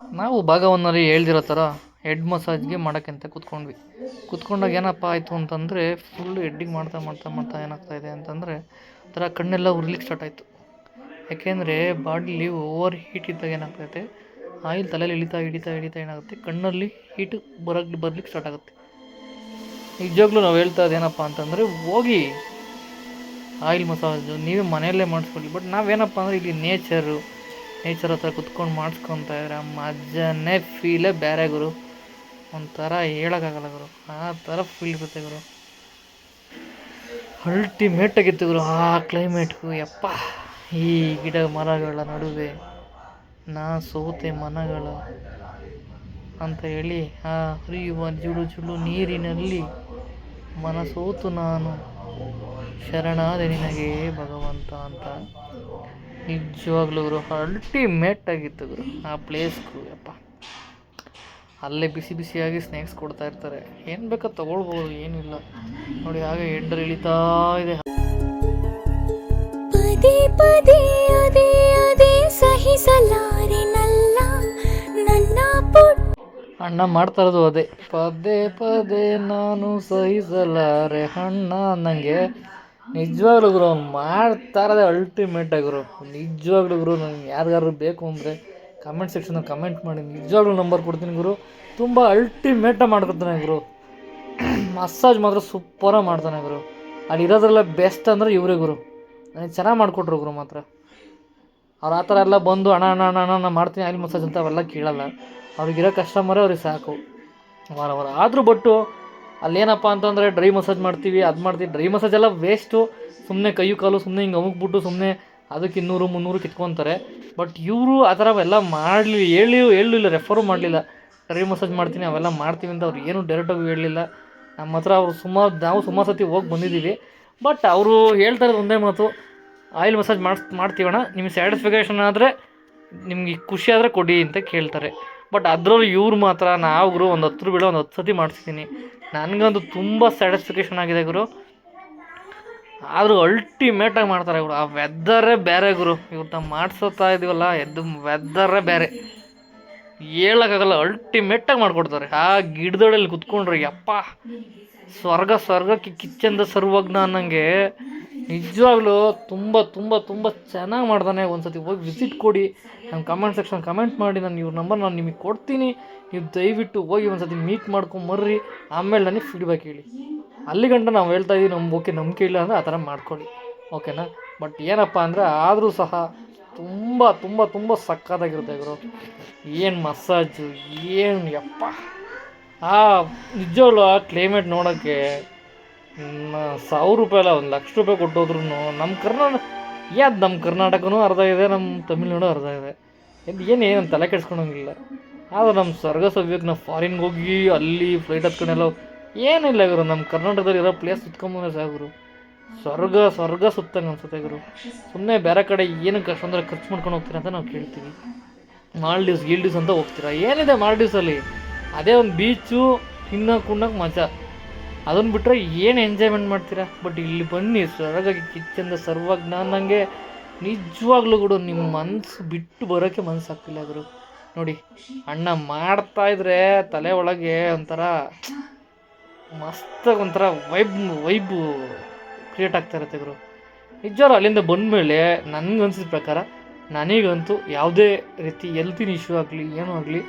ನಾವು ಭಾಗವನ್ನಲ್ಲಿ ಹೇಳ್ದಿರೋ ಥರ ಹೆಡ್ ಮಸಾಜ್ಗೆ ಮಾಡೋಕ್ಕಂತ ಕೂತ್ಕೊಂಡ್ವಿ. ಕೂತ್ಕೊಂಡಾಗ ಏನಪ್ಪ ಆಯಿತು ಅಂತಂದರೆ ಫುಲ್ ಹೆಡ್ಡಿಗೆ ಮಾಡ್ತಾ ಮಾಡ್ತಾ ಮಾಡ್ತಾ ಏನಾಗ್ತಾ ಇದೆ ಅಂತಂದರೆ ಒಂಥರ ಕಣ್ಣೆಲ್ಲ ಉರಿಲಿಕ್ಕೆ ಸ್ಟಾರ್ಟ್ ಆಯಿತು. ಯಾಕೆಂದರೆ ಬಾಡಿಲಿ ಓವರ್ ಹೀಟ್ ಇದ್ದಾಗ ಏನಾಗ್ತೈತೆ? ಆಯಿಲ್ ತಲೆಯಲ್ಲಿ ಇಳಿತಾ ಹಿಡಿತಾ ಹಿಡಿತಾ ಏನಾಗುತ್ತೆ? ಕಣ್ಣಲ್ಲಿ ಹೀಟ್ ಬರೋಕ್ಕೆ ಬರ್ಲಿಕ್ಕೆ ಸ್ಟಾರ್ಟ್ ಆಗುತ್ತೆ. ನಿಜವಾಗ್ಲೂ ನಾವು ಹೇಳ್ತಾ ಇದ್ದೇನಪ್ಪ ಅಂತಂದರೆ ಹೋಗಿ ಆಯಿಲ್ ಮಸಾಜು ನೀವೇ ಮನೆಯಲ್ಲೇ ಮಾಡಿಸ್ಕೊಳ್ಳಿ. ಬಟ್ ನಾವೇನಪ್ಪ ಅಂದರೆ ಇಲ್ಲಿ ನೇಚರು ನೇಚರ್ ಹತ್ರ ಕುತ್ಕೊಂಡು ಮಾಡಿಸ್ಕೊತಾ ಇದ್ರೆ ಆ ಮಜಾನೇ ಫೀಲೇ ಬೇರೆ ಗುರು. ಒಂಥರ ಹೇಳೋಕ್ಕಾಗಲ್ಲ ಗುರು. ಆ ಥರ ಫೀಲ್ ಇರುತ್ತೆ ಗುರು. ಅಲ್ಟಿಮೇಟಾಗಿತ್ತು ಗುರು ಆ ಕ್ಲೈಮೇಟ್ಗು ಯಪ್ಪ, ಈ ಗಿಡ ಮರಗಳ ನಡುವೆ ನಾ ಸೋತೆ ಮನಗಳ ಅಂತ ಹೇಳಿ ಆ ಹರಿಯುವ ಜುಳು ಜುಳು ನೀರಿನಲ್ಲಿ ಮನಸೋತು ನಾನು ಶರಣಾದೆ ನಿನಗೆ ಭಗವಂತ ಅಂತ. ನಿಜವಾಗ್ಲೂ ಗುರು ಅಲ್ಟಿಮೇಟ್ ಆಗಿತ್ತು ಗುರು. ಆ ಪ್ಲೇಸ್ಗೂ ಯಪ್ಪ. ಅಲ್ಲೇ ಬಿಸಿ ಬಿಸಿಯಾಗಿ ಸ್ನ್ಯಾಕ್ಸ್ ಕೊಡ್ತಾ ಇರ್ತಾರೆ. ಏನು ಬೇಕೋ ತೊಗೊಳ್ಬೋದು ಏನಿಲ್ಲ. ನೋಡಿ ಹಾಗೆ ಹೆಡ್ಡರ್ ಇಳಿತಾ ಇದೆ. ಪದೇ ಪದೇ ಅದೇ ಅದೇ ಸಹಿಸಲಾರೆನಲ್ಲ ನನ್ನ ಅಣ್ಣ ಮಾಡ್ತಾ ಇರೋದು ಅದೇ. ಪದೇ ಪದೇ ನಾನು ಸಹಿಸಲಾರೆ ಅಣ್ಣ ಅನ್ನಂಗೆ ನಿಜವಾಗ್ಲೂ ಗುರು ಅವ್ನು ಮಾಡ್ತಾ ಇರೋದೇ ಅಲ್ಟಿಮೇಟ್ ಗುರು. ನಿಜವಾಗ್ಲೂ ಗುರು ನನಗೆ ಯಾರಿಗಾದ್ರು ಬೇಕು ಅಂದರೆ ಕಮೆಂಟ್ ಸೆಕ್ಷನಲ್ಲಿ ಕಮೆಂಟ್ ಮಾಡಿ. ನಿಜವಾಗ್ಲೂ ನಂಬರ್ ಕೊಡ್ತೀನಿ ಗುರು. ತುಂಬ ಅಲ್ಟಿಮೇಟಾಗಿ ಮಾಡ್ಕೊತಾನೆ ಗುರು. ಮಸಾಜ್ ಮಾತ್ರ ಸೂಪರಾಗಿ ಮಾಡ್ತಾನೆ ಗುರು. ಅಲ್ಲಿ ಇರೋದ್ರಲ್ಲ ಬೆಸ್ಟ್ ಅಂದರೆ ಇವರೇ ಗುರು. ನನಗೆ ಚೆನ್ನಾಗಿ ಮಾಡಿಕೊಟ್ರು ಗುರು ಮಾತ್ರ. ಅವ್ರು ಆ ಥರ ಎಲ್ಲ ಬಂದು ಅಣ್ಣ ಅಣ್ಣ ಅಣ್ಣ ನಾನು ಮಾಡ್ತೀನಿ ಆಯಿಲ್ ಮಸಾಜ್ ಅಂತ ಅವೆಲ್ಲ ಕೇಳಲ್ಲ. ಅವ್ರಿಗಿರೋ ಕಸ್ಟಮರೇ ಅವ್ರಿಗೆ ಸಾಕು. ವಾರ ವಾರ ಆದರೂ ಬಟ್ಟು ಅಲ್ಲೇನಪ್ಪ ಅಂತಂದರೆ ಡ್ರೈ ಮಸಾಜ್ ಮಾಡ್ತೀವಿ, ಅದು ಮಾಡ್ತೀವಿ. ಡ್ರೈ ಮಸಾಜ್ ಎಲ್ಲ ವೇಸ್ಟು ಸುಮ್ಮನೆ ಕೈಯು ಕಾಲು ಸುಮ್ಮನೆ ಹಿಂಗೆ ಅಮುಕ್ಬಿಟ್ಟು ಸುಮ್ಮನೆ ಅದಕ್ಕೆ ಇನ್ನೂರು, ಮುನ್ನೂರು ಕಿತ್ಕೊತಾರೆ. ಬಟ್ ಇವರು ಆ ಥರ ಎಲ್ಲ ಮಾಡಲಿ, ಹೇಳಿ ಹೇಳಲಿಲ್ಲ ರೆಫರು ಮಾಡಲಿಲ್ಲ. ಡ್ರೈ ಮಸಾಜ್ ಮಾಡ್ತೀನಿ, ಅವೆಲ್ಲ ಮಾಡ್ತೀವಿ ಅಂತ ಅವ್ರು ಏನು ಡೈರೆಕ್ಟಾಗಿ ಹೇಳಲಿಲ್ಲ. ನಮ್ಮ ಹತ್ರ ಅವರು ಸುಮಾರು ನಾವು ಸುಮಾರು ಸತಿ ಹೋಗಿ ಬಂದಿದ್ದೀವಿ. ಬಟ್ ಅವರು ಹೇಳ್ತಾ ಒಂದೇ ಮಾತು, ಆಯಿಲ್ ಮಸಾಜ್ ಮಾಡಿಸ್ ಮಾಡ್ತೀವಣ್ಣ ನಿಮ್ಗೆ ಸ್ಯಾಟಿಸ್ಫಿಕೇಷನ್ ಆದರೆ ನಿಮಗೆ ಖುಷಿ ಆದರೆ ಕೊಡಿ ಅಂತ ಕೇಳ್ತಾರೆ. ಬಟ್ ಅದರಲ್ಲಿ ಇವ್ರು ಮಾತ್ರ ನಾವು ಒಂದು ಹತ್ತು ಬಿಡೋ ಒಂದು ಹತ್ತು ಸತಿ ಮಾಡಿಸ್ತೀನಿ ನನಗಂತೂ ತುಂಬ ಸ್ಯಾಟಿಸ್ಫಿಕೇಷನ್ ಆಗಿದೆ ಗುರು. ಆದರೂ ಅಲ್ಟಿಮೇಟಾಗಿ ಮಾಡ್ತಾರೆ ಗುರು. ಆ ವೆದರೇ ಬೇರೆ ಗುರು. ಇವ್ರನ್ನ ಮಾಡಿಸ್ತಾ ಇದೀವಲ್ಲ, ಎದ್ದು ವೆದರೇ ಬೇರೆ. ಹೇಳೋಕ್ಕಾಗಲ್ಲ ಅಲ್ಟಿಮೇಟಾಗಿ ಮಾಡಿಕೊಡ್ತಾರೆ. ಆ ಗಿಡದೊಳಲ್ಲಿ ಕುತ್ಕೊಂಡ್ರೆ, ಯಪ್ಪ, ಸ್ವರ್ಗ, ಸ್ವರ್ಗಕ್ಕೆ ಕಿಚ್ಚಂದ ಸರ್ವಜ್ಞ ಅನ್ನಂಗೆ ನಿಜವಾಗ್ಲೂ ತುಂಬ ತುಂಬ ತುಂಬ ಚೆನ್ನಾಗಿ ಮಾಡ್ತಾನೆ ಒಂದು ಸತಿ ಹೋಗಿ ವಿಸಿಟ್ ಕೊಡಿ. ನನ್ನ ಕಮೆಂಟ್ ಸೆಕ್ಷನ್ ಕಮೆಂಟ್ ಮಾಡಿ. ನಾನು ಇವ್ರ ನಂಬರ್ ನಾನು ನಿಮಗೆ ಕೊಡ್ತೀನಿ. ನೀವು ದಯವಿಟ್ಟು ಹೋಗಿ ಒಂದು ಸತಿ ಮೀಟ್ ಮಾಡ್ಕೊಂಬರ್ರಿ. ಆಮೇಲೆ ನನಗೆ ಫೀಡ್ಬ್ಯಾಕ್ ಹೇಳಿ. ಅಲ್ಲಿ ಗಂಟ ನಾವು ಹೇಳ್ತಾ ಇದ್ದೀವಿ ನಮ್ಗೆ ಓಕೆ ನಂಬಿಕೆ ಇಲ್ಲ ಅಂದರೆ ಆ ಥರ ಮಾಡ್ಕೊಳ್ಳಿ. ಓಕೆನಾ ಬಟ್ ಏನಪ್ಪ ಅಂದರೆ ಆದರೂ ಸಹ ತುಂಬ ತುಂಬ ತುಂಬ ಸಕ್ಕತ್ತಾಗಿರುತ್ತೆ ಇವರು ಏನು ಮಸಾಜು ಏನು ಯಪ್ಪ. ಆ, ನಿಜವಾಗ್ಲೂ ಆ ಕ್ಲೈಮೇಟ್ ನೋಡೋಕ್ಕೆ ಸಾವಿರ ರೂಪಾಯಿ ಅಲ್ಲ, ಒಂದು ಲಕ್ಷ ರೂಪಾಯಿ ಕೊಟ್ಟೋದ್ರೂ ನಮ್ಮ ಕರ್ನಾಟಕ ಯಾವ್ದು ನಮ್ಮ ಕರ್ನಾಟಕನೂ ಅರ್ಧ ಇದೆ ನಮ್ಮ ತಮಿಳ್ನಾಡು ಅರ್ಧ ಇದೆ. ಇದು ಏನು ಏನು ತಲೆ ಕೆಡ್ಸ್ಕೊಳಂಗಿಲ್ಲ ಆದ್ರೆ ನಮ್ಮ ಸ್ವರ್ಗ ಸವ್ಯಕ್ಕೆ ನಾವು ಫಾರಿನ್ಗೆ ಹೋಗಿ, ಅಲ್ಲಿ ಫ್ಲೈಟ್ ಹತ್ಕೊಂಡೆಲ್ಲ ಏನಿಲ್ಲ ಇವರು ನಮ್ಮ ಕರ್ನಾಟಕದಲ್ಲಿ ಇರೋ ಪ್ಲೇಸ್ ಸುತ್ಕೊಂಬಂದ್ರೆ ಸಾಗರು ಗುರು. ಸ್ವರ್ಗ ಸ್ವರ್ಗ ಸುತ್ತಂಗೆ ಅನ್ಸುತ್ತೆ ಇವರು ಸುಮ್ಮನೆ ಬೇರೆ ಕಡೆ ಏನಕ್ಕೆ ಅಷ್ಟೊಂದ್ರೆ ಖರ್ಚು ಮಾಡ್ಕೊಂಡು ಹೋಗ್ತೀರಾ ಅಂತ ನಾವು ಕೇಳ್ತೀವಿ. ಮಾಲ್ಡೀವ್ಸ್, ಗೀಲ್ಡೀವ್ಸ್ ಅಂತ ಹೋಗ್ತೀರಾ? ಏನಿದೆ ಮಾಲ್ಡೀವ್ಸಲ್ಲಿ? ಅದೇ ಒಂದು ಬೀಚು ತಿನ್ನೋಕೆ ಉಣ್ಣಕ್ಕೆ ಮಜಾ. ಅದನ್ನು ಬಿಟ್ಟರೆ ಏನು ಎಂಜಾಯ್ಮೆಂಟ್ ಮಾಡ್ತೀರಾ? ಬಟ್ ಇಲ್ಲಿ ಬನ್ನಿ ಸರಗಾಗಿ ಕಿಚ್ಚಂದ ಸರ್ವಜ್ಞ ಹಂಗೆ ನಿಜವಾಗ್ಲೂ ಕೂಡ ನಿಮ್ಮ ಮನಸ್ಸು ಬಿಟ್ಟು ಬರೋಕ್ಕೆ ಮನಸ್ಸಾಗ್ತಿಲ್ಲ ಗುರು. ನೋಡಿ, ಅಣ್ಣ ಮಾಡ್ತಾ ಇದ್ರೆ ತಲೆ ಒಳಗೆ ಒಂಥರ ಮಸ್ತಾಗಿ ಒಂಥರ ವೈಬ್ ವೈಬು ಕ್ರಿಯೇಟ್ ಆಗ್ತಾ ಇರುತ್ತೆ ಗುರು. ನಿಜವಾರು ಅಲ್ಲಿಂದ ಬಂದಮೇಲೆ ನನಗನ್ಸಿದ ಪ್ರಕಾರ ನನಗಂತೂ ಯಾವುದೇ ರೀತಿ ಎಲ್ತಿನ ಇಶ್ಯೂ ಆಗಲಿ ಏನೂ ಆಗಲಿ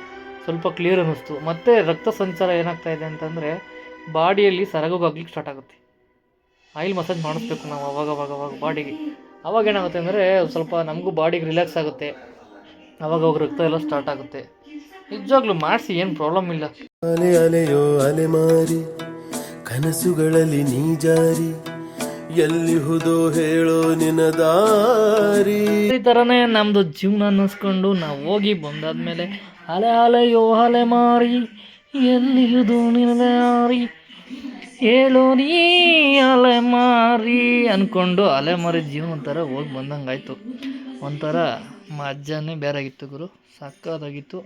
ಸ್ವಲ್ಪ ಕ್ಲಿಯರ್ ಅನ್ನಿಸ್ತು. ಮತ್ತು ರಕ್ತ ಸಂಚಾರ ಏನಾಗ್ತಾ ಇದೆ ಅಂತಂದರೆ ಬಾಡಿಯಲ್ಲಿ ಸರಗೋಗಾಗ್ಲಿಕ್ಕೆ ಸ್ಟಾರ್ಟ್ ಆಗುತ್ತೆ. ಆಯಿಲ್ ಮಸಾಜ್ ಮಾಡಿಸ್ಬೇಕು ನಾವು ಅವಾಗ ಅವಾಗ ಅವಾಗ ಬಾಡಿಗೆ. ಅವಾಗ ಏನಾಗುತ್ತೆ ಅಂದರೆ ಸ್ವಲ್ಪ ನಮಗೂ ಬಾಡಿಗೆ ರಿಲ್ಯಾಕ್ಸ್ ಆಗುತ್ತೆ. ಅವಾಗ ಅವಾಗ ರಕ್ತ ಎಲ್ಲ ಸ್ಟಾರ್ಟ್ ಆಗುತ್ತೆ. ನಿಜವಾಗ್ಲೂ ಮಾಡಿಸಿ ಏನು ಪ್ರಾಬ್ಲಮ್ ಇಲ್ಲ. ಅಲೆ ಅಲೆಯೋ ಅಲೆಮಾರಿ ಕನಸುಗಳಲ್ಲಿ ನೀ ಜಾರಿ ಎಲ್ಲಿ ಹುದೋ ಹೇಳೋ ನಿನದಾರಿ ಈ ಥರನೇ ನಮ್ಮದು ಜೀವನ ಅನ್ನಿಸ್ಕೊಂಡು ನಾವು ಹೋಗಿ ಬಂದಾದ್ಮೇಲೆ ಅಲೆ ಅಲೆಯೋ ಅಲೆ ಮಾರಿ ಎಲ್ಲಿದು ನಿನದಾರಿ ಹೇಳೋ ನೀ ಅಲೆ ಮಾರಿ ಅಂದ್ಕೊಂಡು ಅಲೆಮಾರಿ ಜೀವನ ಒಂಥರ ಹೋಗಿ ಬಂದಂಗಾಯ್ತು. ಒಂಥರ ಮಜ್ಜಾನೇ ಬೇರೆ ಆಗಿತ್ತು ಗುರು. ಸಕ್ಕತ್ತಾಗಿತ್ತು.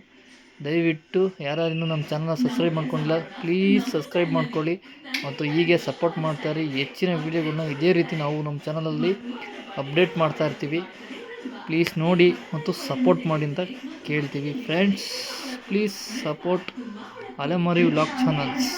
ದಯವಿಟ್ಟು ಯಾರ್ಯಾರು ಇನ್ನೂ ನಮ್ಮ ಚಾನಲ್ ಸಬ್ಸ್ಕ್ರೈಬ್ ಮಾಡ್ಕೊಂಡಿಲ್ಲ ಪ್ಲೀಸ್ ಸಬ್ಸ್ಕ್ರೈಬ್ ಮಾಡ್ಕೊಳ್ಳಿ. ಮತ್ತು ಹೀಗೆ ಸಪೋರ್ಟ್ ಮಾಡ್ತಾರೆ ಹೆಚ್ಚಿನ ವೀಡಿಯೋಗಳನ್ನ ಇದೇ ರೀತಿ ನಾವು ನಮ್ಮ ಚಾನಲಲ್ಲಿ ಅಪ್ಡೇಟ್ ಮಾಡ್ತಾ ಇರ್ತೀವಿ. ಪ್ಲೀಸ್ ನೋಡಿ ಮತ್ತು ಸಪೋರ್ಟ್ ಮಾಡಿ ಅಂತ ಕೇಳ್ತೀವಿ. ಫ್ರೆಂಡ್ಸ್ ಪ್ಲೀಸ್ ಸಪೋರ್ಟ್ அலமறிவு லாக் சேனல்ஸ்